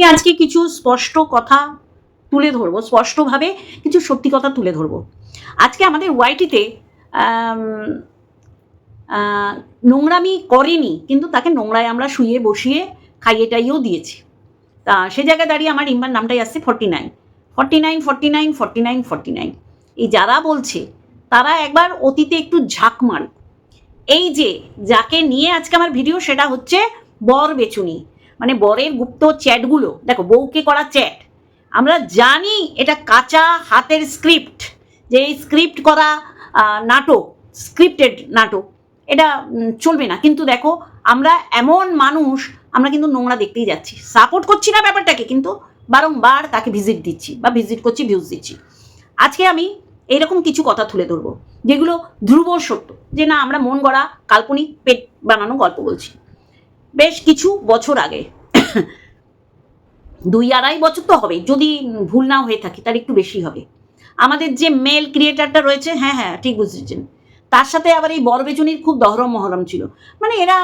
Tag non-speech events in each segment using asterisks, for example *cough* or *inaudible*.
আমি আজকে কিছু স্পষ্ট কথা তুলে ধরবো, স্পষ্টভাবে কিছু সত্যি কথা তুলে ধরবো। আজকে আমাদের ওয়াইটিতে নোংরামি করেনি, কিন্তু তাকে নোংরায় আমরা শুয়ে বসিয়ে খাইয়ে টাইয়েও দিয়েছি। তা সে জায়গায় দাঁড়িয়ে আমার রিম্বার নামটাই আসছে forty nine forty nine forty nine forty nine forty nine এই যারা বলছে, তারা একবার অতীতে একটু ঝাঁক মারুক। এই যে, যাকে নিয়ে আজকে আমার ভিডিও, সেটা হচ্ছে বর বেচুনি। মানে বরের গুপ্ত চ্যাটগুলো, দেখো বউকে করা চ্যাট। আমরা জানি এটা কাঁচা হাতের স্ক্রিপ্ট যে এই স্ক্রিপ্ট করা নাটক স্ক্রিপ্টেড নাটক, এটা চলবে না। কিন্তু দেখো, আমরা এমন মানুষ, আমরা কিন্তু নোংরা দেখতেই যাচ্ছি। সাপোর্ট করছি না ব্যাপারটাকে, কিন্তু বারংবার তাকে ভিজিট দিচ্ছি, বা ভিজিট করছি ভিউজ দিচ্ছি। আজকে আমি এইরকম কিছু কথা তুলে ধরবো, যেগুলো ধ্রুব সত্য, যে না, আমরা মন গড়া কাল্পনিক পেট বানানো গল্প বলছি। বেশ কিছু বছর আগে। দুই আড়াই বছর তো হবে যদি ভুল না হয়ে থাকে, তার একটু বেশি হবে। আমাদের যে মেল ক্রিয়েটারটা রয়েছে হ্যাঁ হ্যাঁ ঠিক বুঝেছেন। তার সাথে আবার এই বরবেচনির খুব দহরম মহরম ছিল। মানে এরা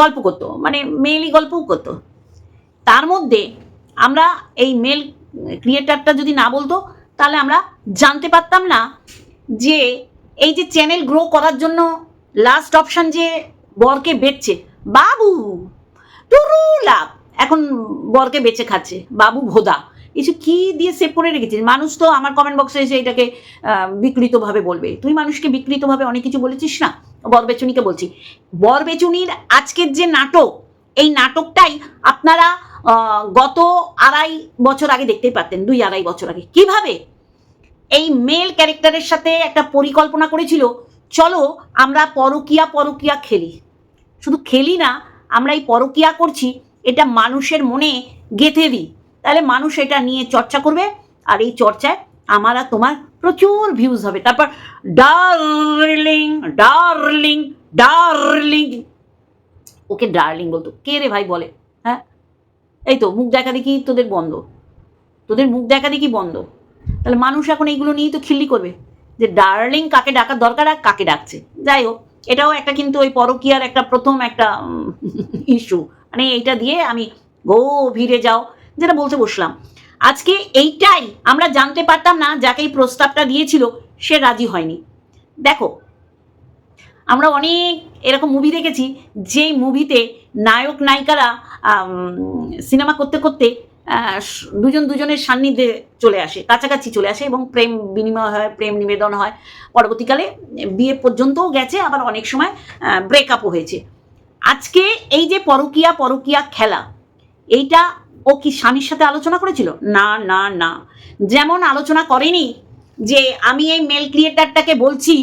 গল্প করতো মানে মেলই গল্পও করতো। তার মধ্যে আমরা এই মেল ক্রিয়েটারটা যদি না বলতো, তাহলে আমরা জানতে পারতাম না যে এই যে চ্যানেল গ্রো করার জন্য লাস্ট অপশান যে বরকে বেচছে, বাবু! True love. এখন বরকে বেঁচে খাচ্ছে, বাবু ভোদা। কিছু কি দিয়ে সেভ করে রেখেছিস? মানুষ তো আমার কমেন্ট বক্সে এসে এটাকে বিকৃতভাবে বলবে। তুই মানুষকে বিকৃতভাবে অনেক কিছু বলেছিস না? বর বেচুনিকে বলছি। বর বেচুনির আজকের যে নাটক, এই নাটকটাই আপনারা গত আড়াই বছর আগে দেখতেই পারতেন, দুই আড়াই বছর আগে। কীভাবে? এই মেল ক্যারেক্টারের সাথে একটা পরিকল্পনা করেছিল। চলো আমরা পরকিয়া পরকিয়া খেলি। শুধু খেলি না আমরা এই পরকিয়া করছি, এটা মানুষের মনে গেঁথে দিই। তাহলে মানুষ এটা নিয়ে চর্চা করবে, আর এই চর্চায় আমার আর তোমার প্রচুর ভিউজ হবে। তারপর darling darling darling okay darling বলতো। কে রে ভাই বলে? হ্যাঁ? এই তো, মুখ দেখা দেখি তোদের বন্ধ। তোদের মুখ দেখা দেখি বন্ধ। তাহলে মানুষ এখন এইগুলো নিয়েই তো খিল্লি করবে। যে ডার্লিং কাকে ডাকার দরকার আর কাকে ডাকছে? যাই হোক। এটাও একটা কিন্তু ওই পরকীয়ার একটা প্রথম একটা ইস্যু মানে এইটা দিয়ে আমি গভীরে যাও, যেটা বলতে বসলাম। আজকে এইটাই আমরা জানতে পারতাম না, যাকে এই প্রস্তাবটা দিয়েছিল, সে রাজি হয়নি। দেখো, আমরা অনেক এরকম মুভি দেখেছি, যেই মুভিতে নায়ক নায়িকারা সিনেমা করতে করতে দুজন দুজনের সান্নিধ্যে চলে আসে, কাছাকাছি চলে আসে এবং প্রেম বিনিময় হয়, প্রেম নিবেদন হয়। পরবর্তীকালে বিয়ে পর্যন্তও গেছে, আবার অনেক সময় ব্রেক ব্রেকআপও হয়েছে। আজকে এই যে পরকিয়া পরকিয়া খেলা, এইটা ও কি স্বামীর সাথে আলোচনা করেছিল? না না না। যেমন আলোচনা করেনি যে আমি এই মেল ক্রিয়েটারটাকে বলছি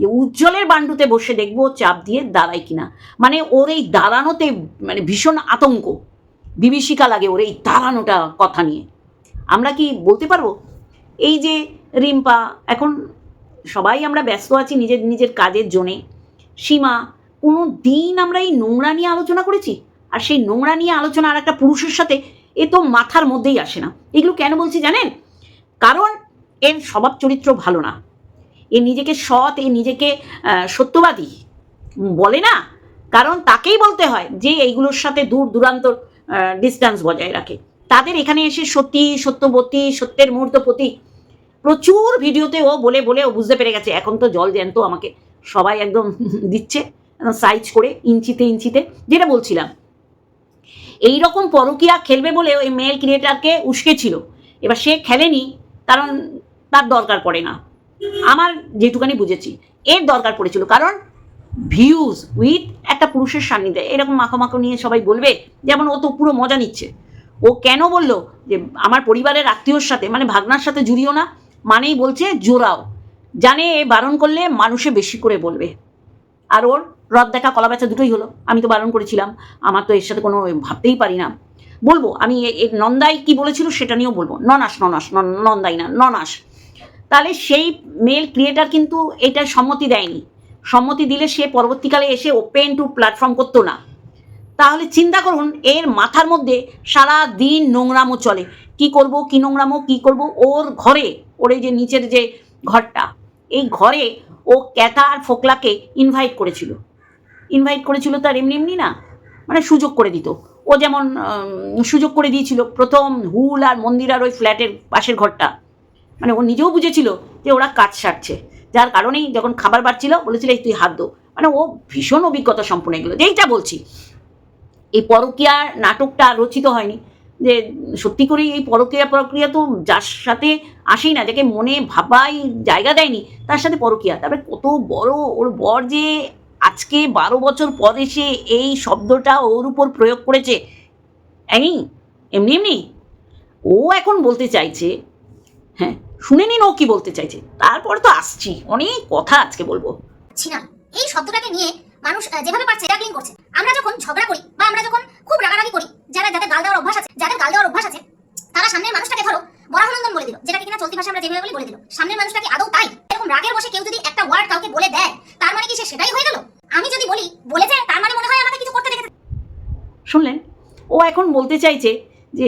যে উজ্জ্বলের বান্ডুতে বসে দেখব চাপ দিয়ে দাঁড়ায় কিনা। মানে ওর এই দাঁড়ানোতে মানে ভীষণ আতঙ্ক। বিভীষিকা লাগে ওর এই তাড়ানোটা কথা নিয়ে। আমরা কি বলতে পারব? এই যে রিম্পা, এখন সবাই আমরা ব্যস্ত আছি নিজের নিজের কাজের জন্যে। সীমা, কোনো দিন আমরা এই নোংরা নিয়ে আলোচনা করেছি? আর সেই নোংরা নিয়ে আলোচনা আর একটা পুরুষের সাথে এ তো মাথার মধ্যেই আসে না। এগুলো কেন বলছি জানেন? কারণ এর স্বভাব চরিত্র ভালো না। এ নিজেকে সৎ, এ নিজেকে সত্যবাদী। বলে না। কারণ তাকেই বলতে হয় যে এইগুলোর সাথে দূর দূরান্ত ডিস্টেন্স বজায় রাখে। তাদের এখানে এসে সত্যি, সত্যবতী, সত্যের মুহূর্ত প্রতীক প্রচুর ভিডিওতে ও বলে বলে ও বুঝতে পেরে গেছে, এখন তো জল জ্যান্ত আমাকে সবাই একদম *laughs* দিচ্ছে সাইজ করে ইঞ্চিতে ইঞ্চিতে, যেটা বলছিলাম। এই রকম পরকিয়া খেলবে বলে ওই মেল ক্রিয়েটারকে উস্কেছিল এবার সে খেলেনি, কারণ তার দরকার পড়ে না। আমার যেটুকানি বুঝেছি, এর দরকার পড়েছিল, কারণ ভিউজ উইথ একটা পুরুষের সান্নিধ্যে। এরকম মাখো মাখো নিয়ে সবাই বলবে, যেমন ও তো পুরো মজা নিচ্ছে। ও কেন বলল যে, আমার পরিবারের আত্মীয়র সাথে মানে ভাগনার সাথে জুড়িও না, মানেই বলছে জোরাও জানে এ বারণ করলে মানুষে বেশি করে বলবে। আর ওর রদ দেখা কলা বেচা দুটোই হলো। আমি তো বারণ করেছিলাম। আমার তো এর সাথে কোনো ভাবতেই পারি না। বলব, আমি নন্দাই কি বলেছিল সেটা নিয়েও বলব। ননাস ননাস, নন- নন্দাই না, ননাস। তাহলে সেই মেল ক্রিয়েটার কিন্তু এটা সম্মতি দেয়নি। সম্মতি দিলে সে পরবর্তীকালে এসে ওপেন টু প্ল্যাটফর্ম করতো না। তাহলে চিন্তা করুন, এর মাথার মধ্যে সারা দিন নোংরামো চলে। কি করব, কি নোংরামো, কি করব? ওর ঘরে, ওর এই যে নিচের যে ঘরটা, এই ঘরে ও ক্যাথা আর ফোকলাকে ইনভাইট করেছিল। ইনভাইট করেছিল তার এমনি এমনি না মানে সুযোগ করে দিত। ও যেমন সুযোগ করে দিয়েছিল, প্রথম হুল আর মন্দিরার ওই ফ্ল্যাটের পাশের ঘরটা। মানে ও নিজেও বুঝেছিল যে ওরা কাজ সারছে। যার কারণেই যখন খাবার বাড়ছিল, বলেছিল তুই হাত দো। মানে ও ভীষণ অভিজ্ঞতা সম্পন্ন এগুলো যেইটা বলছি, এই পরকীয়ার নাটকটা রচিত হয়নি। যে সত্যি করেই এই পরকীয়া প্রক্রিয়া তো যার সাথে আসেই না, যাকে মনে ভাবাই জায়গা দেয়নি, তার সাথে পরকীয়া তারপরে কত বড় ওর বর যে আজকে বারো বছর পর এসে এই শব্দটা ওর উপর প্রয়োগ করেছে এমনি এমনি, ও এখন বলতে চাইছে হ্যাঁ শুনে নিন ও কি বলতে চাইছে। তারপর তো আসছি। অনেক কথা আজকে বলব। ছিলাম এই শব্দটাকে নিয়ে মানুষ যেভাবে পারছে জাগলিং করছে। আমরা যখন ঝগড়া করি বা আমরা যখন খুব রাগারাগি করি যারা যাদের গাল দেওয়ার অভ্যাস আছে যাদের গাল দেওয়ার অভ্যাস আছে তারা সামনের মানুষটাকে ধরো বরাহনন্দন বলে দিল যেটাকে কিনা চলতি ভাষা আমরা যেভাবে বলি বলে দিল। সামনের মানুষটাকে আদৌ তাই? এরকম রাগের বসে কেউ যদি একটা ওয়ার্ড কাউকে বলে দেয় তার মানে কি সে সেটাই হয়ে গেল? আমি যদি বলি বলে যায় তার মানে মনে হয় আমাকে কিছু করতে দেখেছে। শুনলেন? ও এখন বলতে চাইছে যে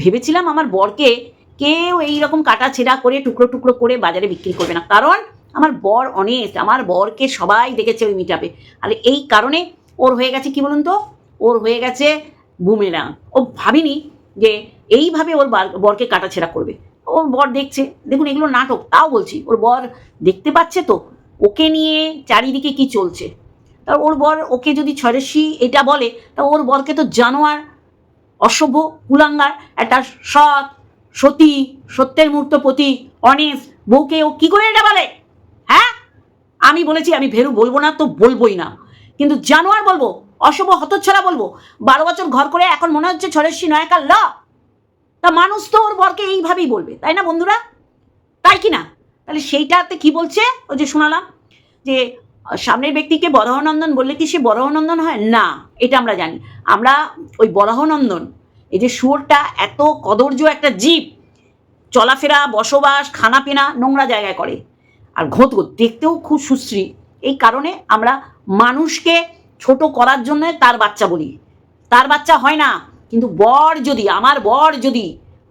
ভেবেছিলাম আমার বরকে কেউ এই রকম কাটা ছেঁড়া করে, টুকরো টুকরো করে বাজারে বিক্রি করবে না। কারণ আমার বর অনেস্ট আমার বরকে সবাই দেখেছে ওই মিটাপে আর এই কারণে ওর হয়ে গেছে কি বলুন তো? ওর হয়ে গেছে বুমেরাং ও ভাবিনি যে এইভাবে ওর বার- বরকে কাটা ছেঁড়া করবে। ওর বর দেখছে। দেখুন, এগুলো নাটক, তাও বলছি, ওর বর দেখতে পাচ্ছে তো? ওকে নিয়ে চারিদিকে কি চলছে? তা ওর বর ওকে যদি ছরেশি এটা বলে, তা ওর বরকে তো জানোয়ার, অসভ্য, কুলাঙ্গার, একটা সৎ সতী, সত্যের মূর্ত প্রতি অনেস বউকে ও কি করে এটা বলে? হ্যাঁ? আমি বলেছি, আমি ভেরু বলব না, তো বলবোই না। কিন্তু জানোয়ার বলব, অশুভ হতচ্ছাড়া বলব, বারো বছর ঘর করে এখন মনে হচ্ছে ছরেশি নয়কার ল। তা মানুষ তো ওর বরকে এইভাবেই বলবে, তাই না বন্ধুরা? তাই কি না? তাহলে সেইটাতে কি বলছে? ও যে শোনালাম, যে, সামনের ব্যক্তিকে বরাহনন্দন বললে কি সে বরাহনন্দন হয়? না, এটা আমরা জানি। আমরা ওই বরাহনন্দন এই যে শুয়োরটা এত কদর্য একটা জীব, চলাফেরা, বসবাস, খানাপিনা নোংরা জায়গায় করে। আর ঘোত দেখতেও খুব সুশ্রী। এই কারণে আমরা মানুষকে ছোট করার জন্য তার বাচ্চা বলি। তার বাচ্চা হয় না, কিন্তু বর যদি, আমার বর যদি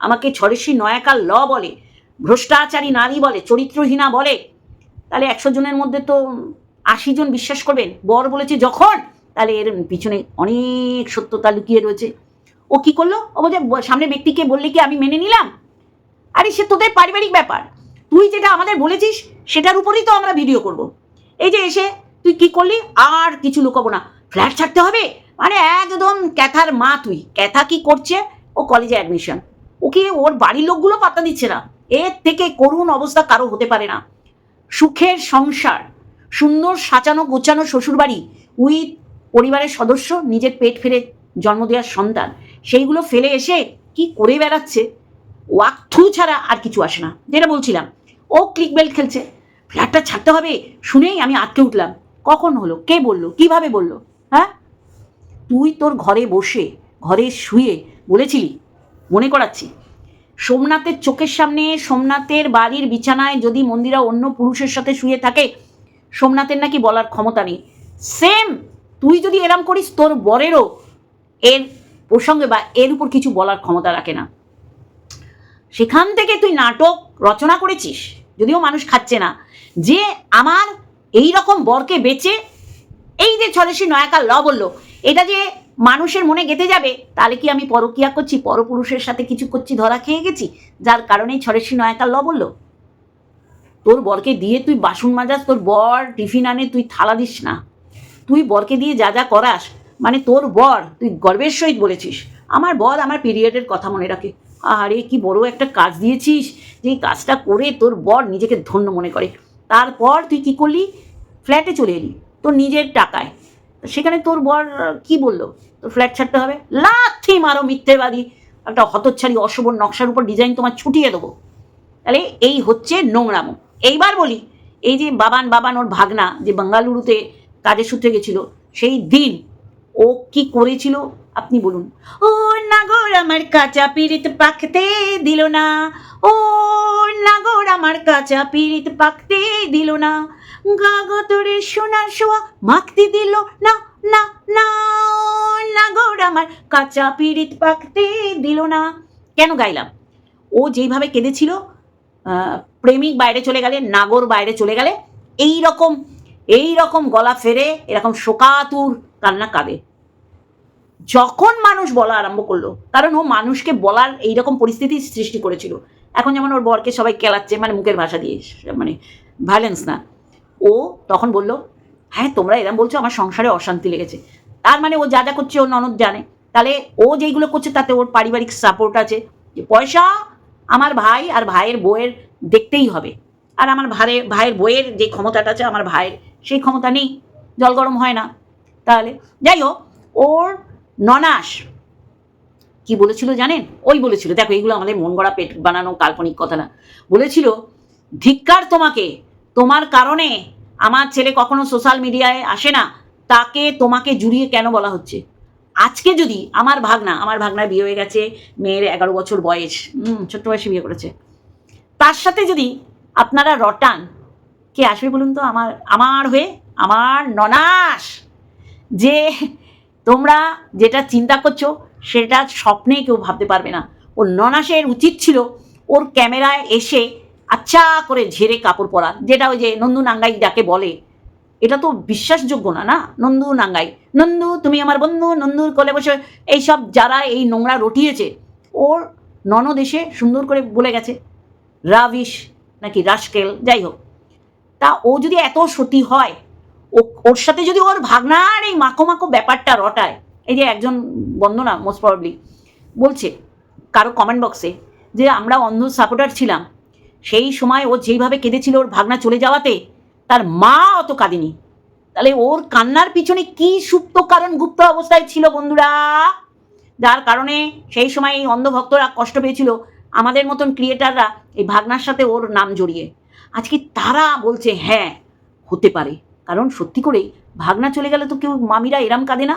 আমাকে ছড়েসি নয়াকার ল বলে, ভ্রষ্টাচারী নারী বলে, চরিত্রহীনা বলে, তাহলে একশো জনের মধ্যে তো আশি জন বিশ্বাস করবেন। বর বলেছে যখন, তাহলে এর পিছনে অনেক সত্যতা লুকিয়ে রয়েছে। ও কি করল? ও বলছে সামনে ব্যক্তিকে বললে কি আমি মেনে নিলাম? আরে, সে তোদের পারিবারিক ব্যাপার। তুই যেটা আমাদের বলেছিস, সেটার উপরেই তো আমরা ভিডিও করব। এই যে এসে তুই কি করলি? আর কিছু লুকাবো না। ফ্ল্যাট ছাড়তে হবে? মানে একদম ক্যাথার মা তুই। ক্যাথা কি করছে? ও কলেজে অ্যাডমিশন ওকে ওর বাড়ির লোকগুলো পাত্তা দিচ্ছে না। এর থেকে করুণ অবস্থা কারও হতে পারে না। সুখের সংসার, সুন্দর সাজানো গোছানো শ্বশুরবাড়ি, উইথ পরিবারের সদস্য, নিজের পেট ফেলে জন্ম দেওয়ার সন্তান। সেইগুলো ফেলে এসে কি করে বেড়াচ্ছে? ওয়াক থ্রু ছাড়া আর কিছু আসে না। যেটা বলছিলাম, ও ক্লিক বেল্ট খেলছে। ফ্ল্যাটটা ছাড়তে হবে শুনেই আমি আটকে উঠলাম। কখন হলো? কে বলল? কীভাবে বলল? হ্যাঁ? তুই তোর ঘরে বসে, ঘরে শুয়ে বলেছিলি, মনে করাচ্ছি। সোমনাথের চোখের সামনে, সোমনাথের বাড়ির বিছানায় যদি মন্দিরা অন্য পুরুষের সাথে শুয়ে থাকে, সোমনাথের নাকি বলার ক্ষমতা নেই। সেম তুই যদি এরম করিস, তোর বরেরও এর প্রসঙ্গে বা এর উপর কিছু বলার ক্ষমতা রাখে না। সেখান থেকে তুই নাটক রচনা করেছিস, যদিও মানুষ খাচ্ছে না, যে আমার এই রকম বরকে বেচে, এই যে ছদেশী নয়াকার ল বলল, এটা যে মানুষের মনে গেঁথে যাবে, তাহলে কি আমি পরকিয়া করছি, পরপুরুষের সাথে কিছু করছি, ধরা খেয়ে গেছি? যার কারণেই ছরেশি নয়াকার ল বলল, তোর বরকে দিয়ে তুই বাসন মাজাস, তোর বর টিফিন আনে, তুই থালা দিস না। তুই বরকে দিয়ে যা যা করাস মানে তোর বর, তুই গর্বের সহিত বলেছিস। আমার বর আমার পিরিয়ডের কথা মনে রাখে। আরে কি বড় একটা কাজ দিয়েছিস যে কাজটা করে তোর বর নিজেকে ধন্য মনে করে। তারপর তুই কি করলি? ফ্ল্যাটে চলে এলি, তোর নিজের টাকায়। সেখানে তোর বর কি বলল? তোর ফ্ল্যাট ছাড়তে হবে? লাথি মারো মিথ্যেবাদী। একটা হতচ্ছাড়ি, অশোভন নকশার উপর ডিজাইন তোমার ছুটিয়ে দেবো। তাহলে এই হচ্ছে নোংরামো। এইবার বলি, এই যে বাবান বাবান ওর ভাগনা যে বাঙ্গালুরুতে কাজের সূত্রে গেছিল, সেই দিন ও কি করেছিল? আপনি বলুন। ও নাগর আমার কাঁচা পিড়িত পাকতে দিল না। ও নাগর আমার কাঁচা পিড়িত পাকতে দিল না। গাগতরে সোনার শোয়া মাখতে দিল না না না। নাগর আমার কাঁচা পিড়িত পাকতে দিল না। কেন গাইলাম? ও যেইভাবে কেঁদেছিল প্রেমিক বাইরে চলে গেলে, নাগর বাইরে চলে গেলে এই রকম এই রকম গলা ফেরে, এরকম শোকাতুর কান্না কাঁদে। যখন মানুষ বলা আরম্ভ করল, কারণ ও মানুষকে বলার এইরকম পরিস্থিতি সৃষ্টি করেছিল। এখন যেমন ওর বরকে সবাই কেলাচ্ছে মানে মুখের ভাষা দিয়ে মানে ভায়োলেন্স না। ও তখন বলল হ্যাঁ তোমরা এরম বলছো, আমার সংসারে অশান্তি লেগেছে। তার মানে ও যা যা করছে, ওর ননদ জানে। তাহলে ও যেইগুলো করছে, তাতে ওর পারিবারিক সাপোর্ট আছে। যে পয়সা আমার ভাই আর ভাইয়ের বউয়ের দেখতেই হবে। আর আমার ভাইয়ের ভাইয়ের বইয়ের যে ক্ষমতাটা আছে, আমার ভাইয়ের, সেই ক্ষমতা নেই। জল গরম হয় না। তাহলে যাই হোক ওর ননাস কি বলেছিল জানেন? ওই বলেছিল, দেখো এগুলো আমাদের মন গড়া পেট বানানো কাল্পনিক কথা না। বলেছিল, ধিক্কার তোমাকে, তোমার কারণে আমার ছেলে কখনো সোশ্যাল মিডিয়ায় আসে না, তাকে তোমাকে জুড়িয়ে কেন বলা হচ্ছে? আজকে যদি আমার ভাগনা, আমার ভাগনার বিয়ে হয়ে গেছে, মেয়ের এগারো বছর বয়স, হুম, ছোট্ট বয়সে বিয়ে করেছে। তার সাথে যদি আপনারা রটান, কে আসবে বলুন তো? আমার আমার হয়ে, আমার ননাস! যে তোমরা যেটা চিন্তা করছ, সেটা স্বপ্নে কেউ ভাবতে পারবে না। ওর ননাসের উচিত ছিল ওর ক্যামেরায় এসে আচ্ছা করে ঝেড়ে কাপড় পরা, যেটা ওই যে নন্দু নাঙ্গাই যাকে বলে। এটা তো বিশ্বাসযোগ্য না না? নন্দু নাঙ্গাই। নন্দু, তুমি আমার বন্ধু, নন্দুর কোলে বসে এইসব যারা এই নোংরা রটিয়েছে, ওর ননদ এসে সুন্দর করে বলে গেছে রাবিশ নাকি রাস্কেল? যাই হোক। তা ও যদি এত সতী হয় ওর সাথে যদি ওর ভাগনার এই মাখো মাখো ব্যাপারটা রটায়, এই যে একজন বন্দনা মোস্ট প্রবাবলি বলছে কারও কমেন্ট বক্সে যে আমরা অন্ধ সাপোর্টার ছিলাম, সেই সময় ও যেইভাবে কেঁদেছিল ওর ভাগনা চলে যাওয়াতে, তার মা অত কাঁদেনি। তাহলে ওর কান্নার পিছনে কি সুপ্ত কারণ গুপ্ত অবস্থায় ছিল বন্ধুরা? যার কারণে সেই সময় এই অন্ধভক্তরা কষ্ট পেয়েছিল আমাদের মতন ক্রিয়েটাররা এই ভাগনার সাথে ওর নাম জড়িয়ে। আজকে তারা বলছে হ্যাঁ হতে পারে। কারণ সত্যি করেই ভাগনা চলে গেলে তো কেউ মামিরা এরাম কাঁদে না?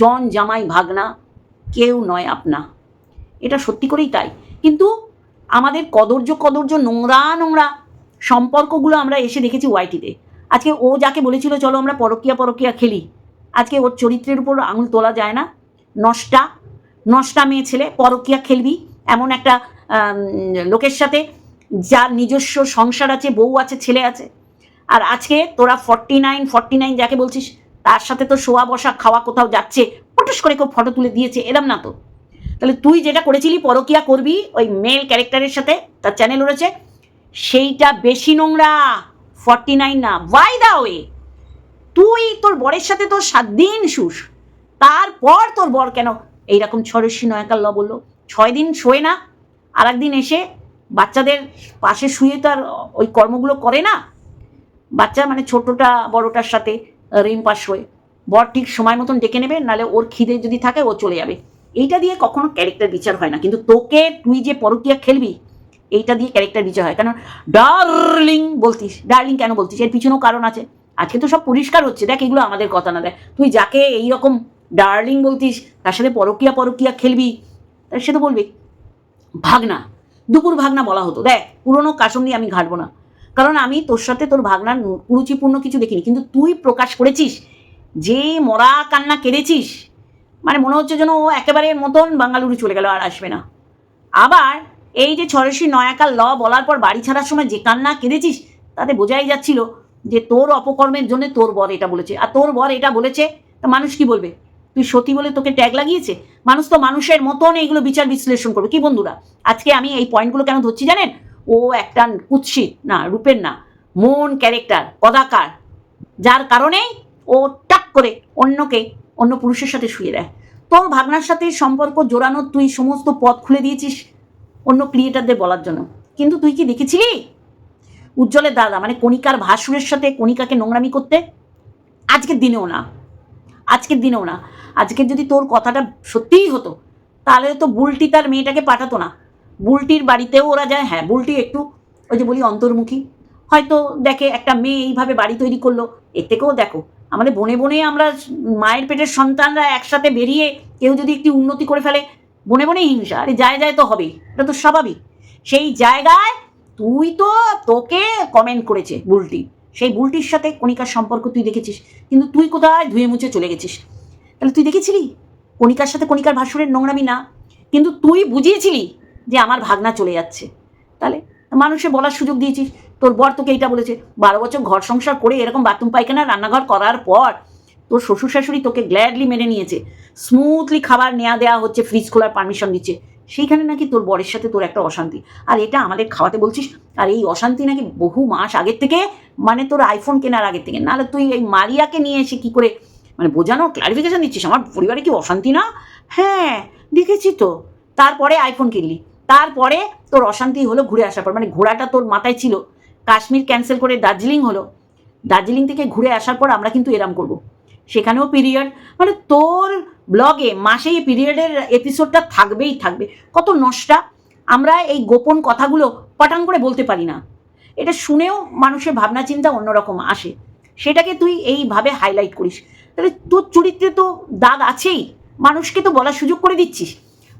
জন জামাই ভাগনা, কেউ নয় আপনা। এটা সত্যি করেই তাই। কিন্তু আমাদের কদর্য কদর্য নোংরা নোংরা সম্পর্কগুলো আমরা এসে দেখেছি ওয়াইটিতে। আজকে ও যাকে বলেছিল, চলো আমরা পরকিয়া পরকিয়া খেলি। আজকে ওর চরিত্রের উপর আঙুল তোলা যায় না। নষ্টা নষ্টা মেয়ে ছেলে, পরকিয়া খেলবি। এমন একটা লোকের সাথে যার নিজস্ব সংসার আছে, বউ আছে, ছেলে আছে। আর আজকে তোরা ফর্টি নাইন ফর্টি নাইন যাকে বলছিস, তার সাথে তো শোয়া, বসা, খাওয়া কোথাও যাচ্ছে পটস করে কেউ ফটো তুলে দিয়েছে, এরম না তো। তাহলে তুই যেটা করেছিলি, পরকিয়া করবি, ওই মেল ক্যারেক্টারের সাথে, তার চ্যানেল রয়েছে সেইটা বেশি নোংরা ফর্টি নাইন না। ওয়াই দা ওয়ে তুই তোর বরের সাথে তোর সাত দিন শুস, তারপর তোর বর কেন এইরকম নয়াকার ল বলল ছয় দিন শোয় না আর একদিন এসে বাচ্চাদের পাশে শুয়ে তো আর ওই কর্মগুলো করে না? বাচ্চা মানে ছোটটা, বড়টার সাথে রিম পাস হয়ে। বর ঠিক সময় মতন ডেকে নেবে নাহলে ওর খিদে যদি থাকে, ও চলে যাবে। এইটা দিয়ে কখনো ক্যারেক্টার বিচার হয় না। কিন্তু তোকে তুই যে পরকিয়া খেলবি, এইটা দিয়ে ক্যারেক্টার বিচার হয়। কারণ ডার্লিং বলতিস। ডার্লিং কেন বলতিস? এর পিছনেও কারণ আছে। আজকে তো সব পরিষ্কার হচ্ছে। দেখ, এগুলো আমাদের কথা না। দেখ, তুই যাকে এইরকম ডার্লিং বলতিস, তার সাথে পরকিয়া পরকিয়া খেলবি, তার সে তো বলবি, ভাগনা। দুপুর ভাগনা বলা হতো। দেখ, পুরনো কাসন দিয়ে আমি ঘাটবো না। কারণ আমি তোর সাথে তোর ভাগনার কুরুচিপূর্ণ কিছু দেখিনি। কিন্তু তুই প্রকাশ করেছিস, যে মরা কান্না কেঁদেছিস মানে মনে হচ্ছে যেন ও একেবারে মতন বাঙালুরু চলে গেল আর আসবে না। আবার এই যে ছড়সি নয়াকার ল বলার পর বাড়ি ছাড়ার সময় যে কান্না কেঁদেছিস তাতে বোঝাই যাচ্ছিল যে তোর অপকর্মের জন্য তোর বর এটা বলেছে। আর তোর বর এটা বলেছে, তা মানুষ কি বলবে? তুই সতী বলে তোকে ট্যাগ লাগিয়েছে? মানুষ তো মানুষের মতন এইগুলো বিচার বিশ্লেষণ করবে। কি বন্ধুরা, আজকে আমি এই পয়েন্টগুলো কেন ধরছি জানেন? ও একটা কুৎসিত না, রূপের না, মন, ক্যারেক্টার কদাকার যার কারণেই ও টাক করে অন্যকে, অন্য পুরুষের সাথে শুয়ে দেয়। তোর ভাগনার সাথে সম্পর্ক জোড়ানো, তুই সমস্ত পথ খুলে দিয়েছিস অন্য ক্রিয়েটারদের বলার জন্য। কিন্তু তুই কি দেখেছিলি? উজ্জ্বলের দাদা মানে কণিকার ভাসুরের সাথে কণিকাকে নোংরামি করতে? আজকের দিনেও না। আজকের দিনেও না। আজকে যদি তোর কথাটা সত্যিই হতো, তাহলে তো বুলটি তার মেয়েটাকে পাঠাতো না। বুলটির বাড়িতেও ওরা যায় হ্যাঁ বুলটি একটু ওই যে বলি অন্তর্মুখী। হয়তো দেখে একটা মেয়ে এইভাবে বাড়ি তৈরি করল, এর থেকেও দেখো। আমাদের বনে বনে আমরা মায়ের পেটের সন্তানরা একসাথে বেরিয়ে কেউ যদি একটু উন্নতি করে ফেলে, বনে বনে হিংসা, আরে যায় যায় তো হবেই, এটা তো স্বাভাবিক। সেই জায়গায় তুই তো তোকে কমেন্ট করেছে বুলটি। সেই বুলটির সাথে কণিকার সম্পর্ক তুই দেখেছিস, কিন্তু তুই কোথায় ধুয়ে মুছে চলে গেছিস? তাহলে তুই দেখেছিলি? কণিকার সাথে কণিকার ভাসুরের নোংরামি না, কিন্তু তুই বুঝিয়েছিলি যে আমার ভাগনা চলে যাচ্ছে। তাহলে মানুষে বলার সুযোগ দিয়েছিস তোর বর তোকে এইটা বলেছে, বারো বছর ঘর সংসার করে এরকম বাথরুম পায়খানা, রান্নাঘর করার পর তোর শ্বশুর শাশুড়ি তোকে গ্ল্যাডলি মেনে নিয়েছে। স্মুথলি খাবার নেওয়া দেওয়া হচ্ছে ফ্রিজ খোলার পারমিশন দিচ্ছে। সেইখানে নাকি তোর বরের সাথে তোর একটা অশান্তি। আর এটা আমাদের খাওয়াতে বলছিস? আর এই অশান্তি নাকি বহু মাস আগের থেকে মানে তোর আইফোন কেনার আগের থেকে। নাহলে তুই এই মারিয়াকে নিয়ে এসে কি করে মানে বোঝানো ক্লারিফিকেশন দিচ্ছিস? আমার পরিবারে কি অশান্তি না? হ্যাঁ দেখেছি তো। তারপরে আইফোন কিনলি। তারপরে তোর অশান্তি হলো ঘুরে আসার পর মানে ঘোড়াটা তোর মাথায় ছিল, কাশ্মীর ক্যান্সেল করে দার্জিলিং হলো, দার্জিলিং থেকে ঘুরে আসার পর আমরা কিন্তু এরাম করব। সেখানেও পিরিয়ড মানে তোর ব্লগে মাসে এই পিরিয়ডের এপিসোডটা থাকবেই থাকবে। কত নষ্টা, আমরা এই গোপন কথাগুলো পটাং করে বলতে পারি না। এটা শুনেও মানুষের ভাবনা চিন্তা অন্যরকম আসে। সেটাকে তুই এইভাবে হাইলাইট করিস। তাহলে তোর চরিত্রে তো দাগ আছেই। মানুষকে তো বলার সুযোগ করে দিচ্ছিস।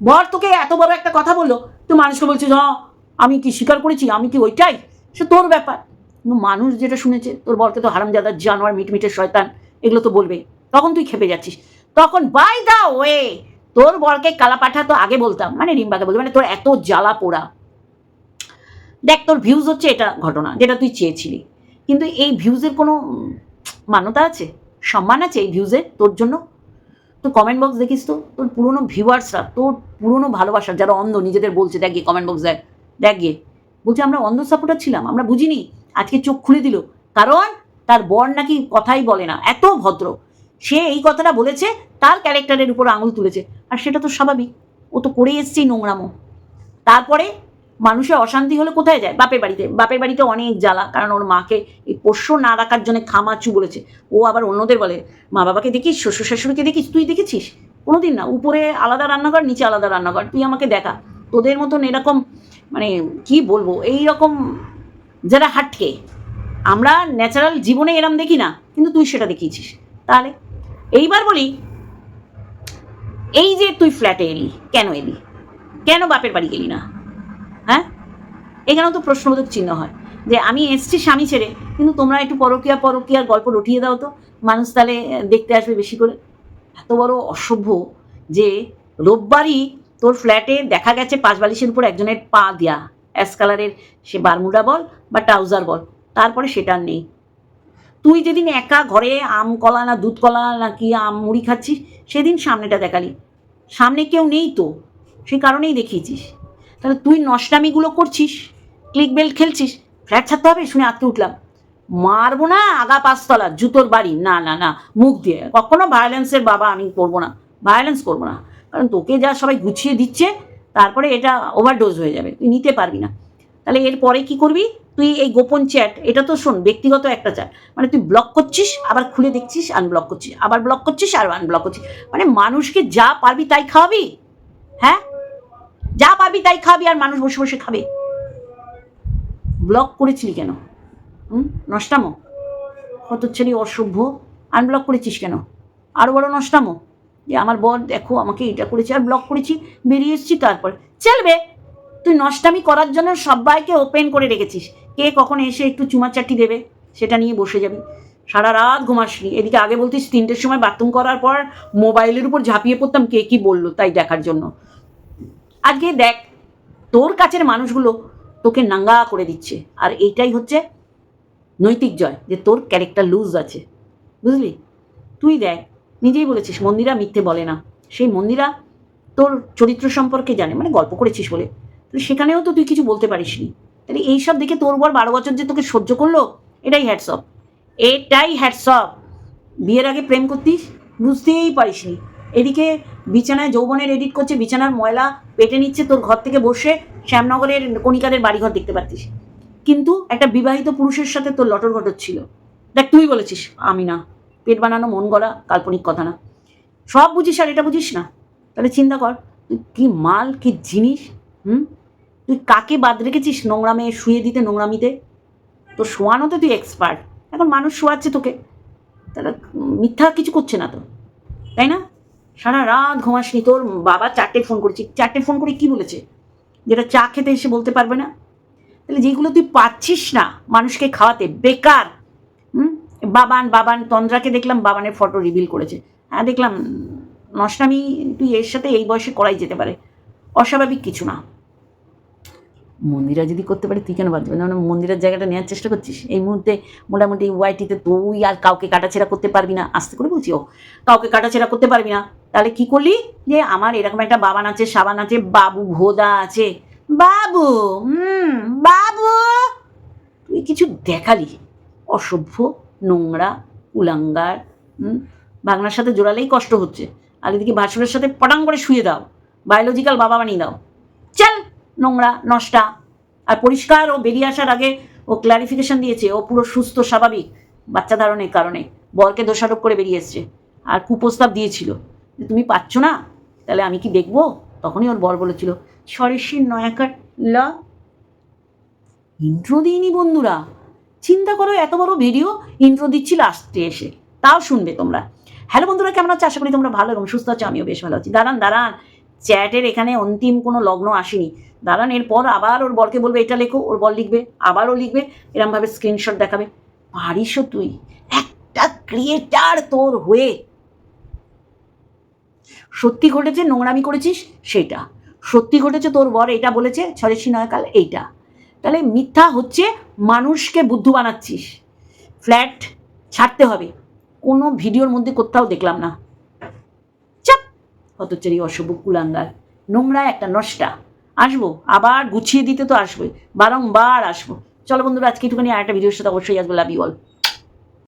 বর তোকে এত বড় একটা কথা বলল তুই মানুষকে বলছিস হ্যাঁ আমি কি স্বীকার করেছি? আমি কি ওইটাই? সে তোর ব্যাপার। কিন্তু মানুষ যেটা শুনেছে, তোর বরকে তো হারামজাদার জানোয়ার মিটমিটের শয়তান, এগুলো তো বলবে। তখন তুই খেপে যাচ্ছিস। তখন বাই দা ওয়ে তোর বরকে কালা পাঠা তো আগে বলতাম। মানে রিম্বাকে বলতাম মানে তোর এত জ্বালা পোড়া। দেখ, তোর ভিউজ হচ্ছে এটা ঘটনা, যেটা তুই চেয়েছিলি। কিন্তু এই ভিউজের কোনো মান্যতা আছে? সম্মান আছে এই ভিউজের তোর জন্য? তো কমেন্ট বক্স দেখিস তো? তোর পুরনো ভিউয়ার্সরা তোর পুরনো ভালোবাসা, যারা অন্ধ, নিজেদের বলছে, দেখ গিয়ে কমেন্ট বক্স দেখ দেখ গিয়ে। বলছে, আমরা অন্ধ সাপোর্টার ছিলাম, আমরা বুঝিনি, আজকে চোখ খুলে দিল। কারণ তার বর নাকি কথাই বলে না, এত ভদ্র। সে এই কথাটা বলেছে, তার ক্যারেক্টারের উপর আঙুল তুলেছে। আর সেটা তো স্বাভাবিক, ও তো করে এসছেই নোংরামো। তারপরে মানুষের অশান্তি হলে কোথায় যায়? বাপের বাড়িতে। বাপের বাড়িতে অনেক জ্বালা, কারণ ওর মাকে এই পোষ্য না রাখার জন্য খামাচু বলেছে। ও আবার অন্যদের বলে, মা বাবাকে দেখিস, শ্বশুর শাশুড়িকে দেখিস, তুই দেখেছিস? কোনোদিন না, উপরে আলাদা রান্নাঘর, নিচে আলাদা রান্নাঘর, তুই আমাকে দেখা। তোদের মতন এরকম মানে কি বলব এই রকম যারা হাটকে, আমরা ন্যাচারাল জীবনে এরম দেখি না, কিন্তু তুই সেটা দেখিয়েছিস। তাহলে এইবার বলি, এই যে তুই ফ্ল্যাটে এলি, কেন এলি? কেন বাপের বাড়ি গেলি না? হ্যাঁ? এখানেও তো প্রশ্নবোধক চিহ্ন হয় যে আমি এসছি স্বামী ছেড়ে, কিন্তু তোমরা একটু পরকিয়া পরকিয়ার গল্প রটিয়ে দাও তো, মানুষ তাহলে দেখতে আসবে বেশি করে। এত বড় অসভ্য যে রোববারই তোর ফ্ল্যাটে দেখা গেছে পাঁচ বালিশের উপর একজনের পা দেয়া। অ্যাশ কালারের, সে বারমুডা বল বা ট্রাউজার বল, তারপরে সেটা নেই। তুই যেদিন একা ঘরে আম কলা না দুধ কলা না কি আম মুড়ি খাচ্ছিস, সেদিন সামনেটা দেখালি। সামনে কেউ নেই তো, সেই কারণেই দেখিয়েছিস। তাহলে তুই নষ্টামিগুলো করছিস? Click belt খেলছিস? ফ্ল্যাট ছাড়তে হবে? শুনে আটকে উঠলাম। মারবো না আগা পাঁচতলা, জুতোর বাড়ি। না না না, মুখ দিয়ে। কখনো ভায়োলেন্সের বাবা আমি করব না। ভায়োলেন্স করব না। কারণ তোকে যা সবাই গুছিয়ে দিচ্ছে, তারপরে এটা ওভারডোজ হয়ে যাবে। তুই নিতে পারবি না। তাহলে এরপরে কি করবি? তুই এই গোপন চ্যাট এটা তো শোন, ব্যক্তিগত একটা চ্যাট মানে তুই ব্লক করছিস, আবার খুলে দেখছিস আনব্লক করছিস। আবার ব্লক করছিস আর আনব্লক করছিস। মানে মানুষকে যা পারবি তাই খাওয়াবি? হ্যাঁ? যা পাবি তাই খাবি আর মানুষ বসে বসে খাবে। ব্লক করেছিলি কেন? হুম? নষ্টামো? কত ছেলে অসভ্য। আনব্লক করেছিস কেন? আরও বড় নষ্টামো? যে আমার বর দেখো আমাকে এটা করেছে, আর ব্লক করেছি, বেরিয়ে এসেছি তারপর। চলবে তুই নষ্টামি করার জন্য সবাইকে ওপেন করে রেখেছিস। কে কখন এসে একটু চুমাচাটি দেবে, সেটা নিয়ে বসে যাবি। সারা রাত ঘুমাসনি। এদিকে আগে বলতিস তিনটের সময় বাথরুম করার পর মোবাইলের উপর ঝাঁপিয়ে পড়তাম, কে কি বলল তাই দেখার জন্য। আজকে দেখ, তোর কাছের মানুষগুলো তোকে নাঙ্গা করে দিচ্ছে। আর এইটাই হচ্ছে নৈতিক জয়, যে তোর ক্যারেক্টার লুজ আছে। বুঝলি? তুই দেখ, নিজেই বলেছিস, মন্দিরা মিথ্যে বলে না। সেই মন্দিরা তোর চরিত্র সম্পর্কে জানে মানে গল্প করেছিস বলে। তো সেখানেও তো তুই কিছু বলতে পারিসনি তাহলে এইসব দেখে তোর বর বারো বছর যে তোকে সহ্য করল, এটাই হ্যাটসঅপ এটাই হ্যাটসঅপ বিয়ের আগে প্রেম করতিস, বুঝতেই পারিসনি। এদিকে বিছানায় যৌবনের এডিট করছে, বিছানার ময়লা পেটে নিচ্ছে, তোর ঘর থেকে বসে শ্যামনগরের কণিকাদের বাড়িঘর দেখতে পারতিস কিন্তু একটা বিবাহিত পুরুষের সাথে তোর লটর ঘটর ছিল। দেখ, তুই বলেছিস, আমি না। পেট বানানো মন গড়া, কাল্পনিক কথা না। সব বুঝিস আর এটা বুঝিস না। তাহলে চিন্তা কর, তুই কি মাল, কি জিনিস, হুম? তুই কাকে বাদ রেখেছিস নোংরামে শুয়ে দিতে নোংরামিতে তো শোয়ানোতে তুই এক্সপার্ট এখন মানুষ শোয়াচ্ছে তোকে। তাহলে মিথ্যা কিছু করছে না তো। তাই না? সারা রাত ঘুমাসনি, তোর বাবা চারটে ফোন করেছি। চারটে ফোন করে কি বলেছে? যেটা চা খেতে এসে বলতে পারবে না? তাহলে যেগুলো তুই পাচ্ছিস না মানুষকে খাওয়াতে, বেকার। হুম? বাবান বাবান, তন্দ্রাকে দেখলাম বাবানের ফটো রিভিল করেছে। হ্যাঁ দেখলাম, নষ্টামি তুই এর সাথে এই বয়সে করাই যেতে পারে। অস্বাভাবিক কিছু না। মন্দিরা যদি করতে পারে, তুই কেন বাদ দেবে না মানে মন্দিরের জায়গাটা নেওয়ার চেষ্টা করছিস? এই মুহূর্তে মোটামুটি ওয়াইটিতে তুই আর কাউকে কাটাছেড়া করতে পারবি না। আস্তে করে বলছি, ও, কাউকে কাটাছেড়া করতে পারবি না। তাহলে কি করলি? যে আমার এরকম একটা বাবান আছে সাবান আছে বাবু, ভোদা আছে। বাবু, হুম, বাবু! তুই কিছু দেখালি? অসভ্য, নোংরা, উলাঙ্গার, হুম? বাংলার সাথে জোড়ালেই কষ্ট হচ্ছে। আর এদিকে ভাসুরের সাথে পটাং করে শুয়ে দাও। বায়োলজিক্যাল বাবা বানিয়ে দাও। চল, নোংরা, নষ্টা। আর পরিষ্কার ও বেরিয়ে আসার আগে ও ক্লারিফিকেশন দিয়েছে, ও পুরো সুস্থ, স্বাভাবিক, বাচ্চা ধারণের কারণে। বরকে দোষারোপ করে বেরিয়ে এসছে। আর কুপ্রস্তাব দিয়েছিল। যে তুমি পাচ্ছ না, তাহলে আমি কি দেখব? তখনই ওর বর বলেছিল সরেশির নয়াকার, ল। ইন্ট্রো দিইনি বন্ধুরা, চিন্তা করো, এত বড় ভিডিও ইন্ট্রো দিচ্ছি লাস্টে এসে। তাও শুনবে তোমরা। হ্যালো বন্ধুরা, কেমন আছো? আশা করি তোমরা ভালো এবং সুস্থ আছো, আমিও বেশ ভালো আছি। দাঁড়ান দাঁড়ান। চ্যাটের এখানে অন্তিম কোনো লগ্ন আসেনি। দাঁড়ান, এরপর আবার ওর বরকে বলবে, এটা লেখো। ওর বর লিখবে, আবারও লিখবে, এরমভাবে স্ক্রিনশট দেখাবে। পারিসও তুই? একটা ক্রিয়েটার তোর হয়ে সত্যি ঘটেছে, নোংরামি করেছিস সেটা সত্যি ঘটেছে, তোর বর এটা বলেছে, ছড়েছি নয়কাল, এইটা। তাহলে মিথ্যা হচ্ছে, মানুষকে বুদ্ধু বানাচ্ছিস। ফ্ল্যাট ছাড়তে হবে। কোনো ভিডিওর মধ্যে কোথাও দেখলাম না। চাপ! হতচারি অশুভ কুলাঙ্গার। নোংরা একটা নষ্টা। আসব, আবার গুছিয়ে দিতে তো আসবোই। বারংবার আসব। চলো বন্ধুরা, আজকে একটুখানি আর একটা ভিডিওর সাথে অবশ্যই আসব। Love you all